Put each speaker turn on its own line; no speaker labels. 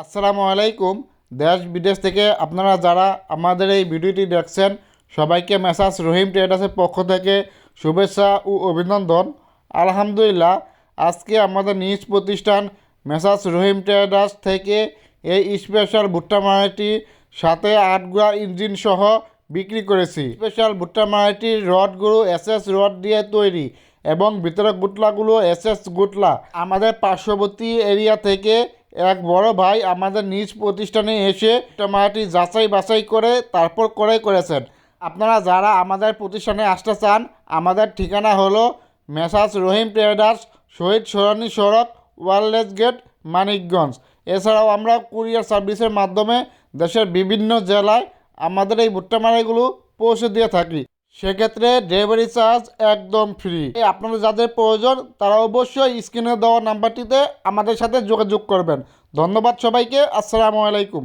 আসসালামু আলাইকুম। দেশ, বিদেশ থেকে আপনারা যারা আমাদের এই ভিডিওটি দেখছেন, সবাইকে মেসাজ রহিম ট্রেডার্সের পক্ষ থেকে শুভেচ্ছা ও অভিনন্দন। আলহামদুলিল্লাহ, আজকে আমাদের নিজ প্রতিষ্ঠান মেসাজ রহিম ট্রেডার্স থেকে এই স্পেশাল ভুট্টা মারাটি সাথে আটগুড়া ইঞ্জিন সহ বিক্রি করেছি। স্পেশাল ভুট্টা মারাটির রডগুলো এস এস রড দিয়ে তৈরি এবং ভিতরের গুটলাগুলো এস এস গুটলা। আমাদের পার্শ্ববর্তী এরিয়া থেকে এক বড় ভাই আমাদের নিজ প্রতিষ্ঠানে এসে টমাটি যাচাই বাছাই করে তারপর করে করেছেন। আপনারা যারা আমাদের প্রতিষ্ঠানে আসতে চান, আমাদের ঠিকানা হলো মেসাজ রহিম ট্রেডার্স, শহীদ সরানি সড়ক, ওয়ারলেস গেট, মানিকগঞ্জ। এছাড়াও আমরা কুরিয়ার সার্ভিসের মাধ্যমে দেশের বিভিন্ন জেলায় আমাদের এই ভুট্টা মারাইগুলো পৌঁছে দিয়ে থাকি। সেক্ষেত্রে ডেলিভারি চার্জ একদম ফ্রি আপনাদের যাদের প্রয়োজন, তারা অবশ্যই স্ক্রিনে দেওয়া নাম্বারটিতে আমাদের সাথে যোগাযোগ করবেন। ধন্যবাদ সবাইকে, আসসালামু আলাইকুম।